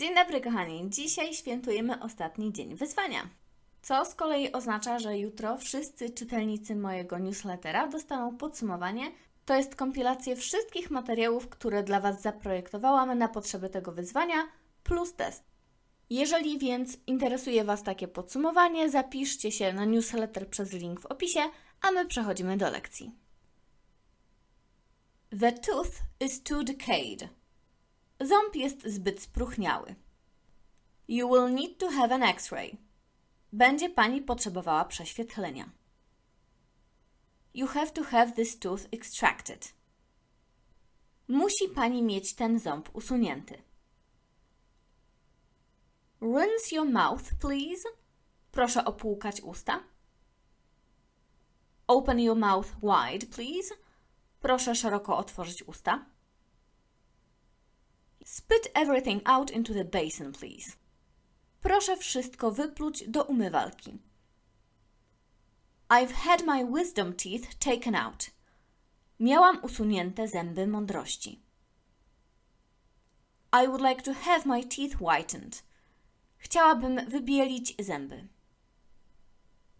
Dzień dobry, kochani. Dzisiaj świętujemy ostatni dzień wyzwania. Co z kolei oznacza, że jutro wszyscy czytelnicy mojego newslettera dostaną podsumowanie. To jest kompilację wszystkich materiałów, które dla Was zaprojektowałam na potrzeby tego wyzwania, plus test. Jeżeli więc interesuje Was takie podsumowanie, zapiszcie się na newsletter przez link w opisie, a my przechodzimy do lekcji. The tooth is too decayed. Ząb jest zbyt spróchniały. You will need to have an X-ray. Będzie pani potrzebowała prześwietlenia. You have to have this tooth extracted. Musi pani mieć ten ząb usunięty. Rinse your mouth, please. Proszę opłukać usta. Open your mouth wide, please. Proszę szeroko otworzyć usta. Spit everything out into the basin, please. Proszę wszystko wypluć do umywalki. I've had my wisdom teeth taken out. Miałam usunięte zęby mądrości. I would like to have my teeth whitened. Chciałabym wybielić zęby.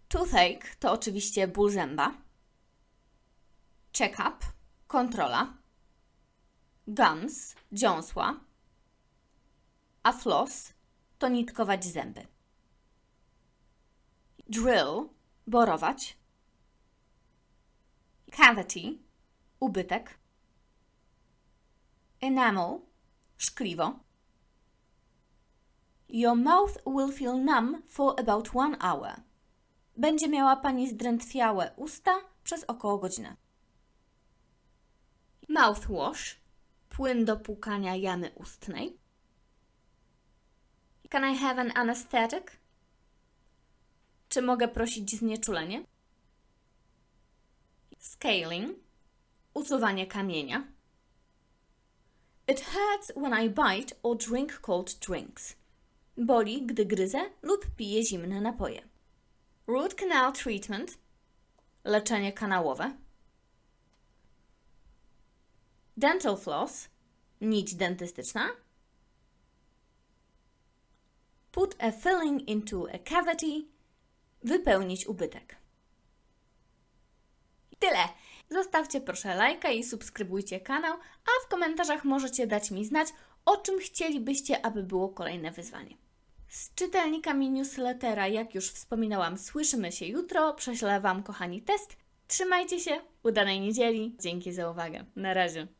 Toothache to oczywiście ból zęba. Check-up, kontrola. Gums, dziąsła. A floss to nitkować zęby. Drill, borować. Cavity, ubytek. Enamel, szkliwo. Your mouth will feel numb for about one hour. Będzie miała Pani zdrętwiałe usta przez około godzinę. Mouthwash, płyn do płukania jamy ustnej. Can I have an anesthetic? Czy mogę prosić znieczulenie? Scaling, usuwanie kamienia. It hurts when I bite or drink cold drinks. Boli, gdy gryzę lub piję zimne napoje. Root canal treatment, leczenie kanałowe. Dental floss, nić dentystyczna. Put a filling into a cavity, wypełnić ubytek. Tyle. Zostawcie proszę lajka i subskrybujcie kanał, a w komentarzach możecie dać mi znać, o czym chcielibyście, aby było kolejne wyzwanie. Z czytelnikami newslettera, jak już wspominałam, słyszymy się jutro. Prześlę Wam, kochani, test. Trzymajcie się, udanej niedzieli. Dzięki za uwagę. Na razie.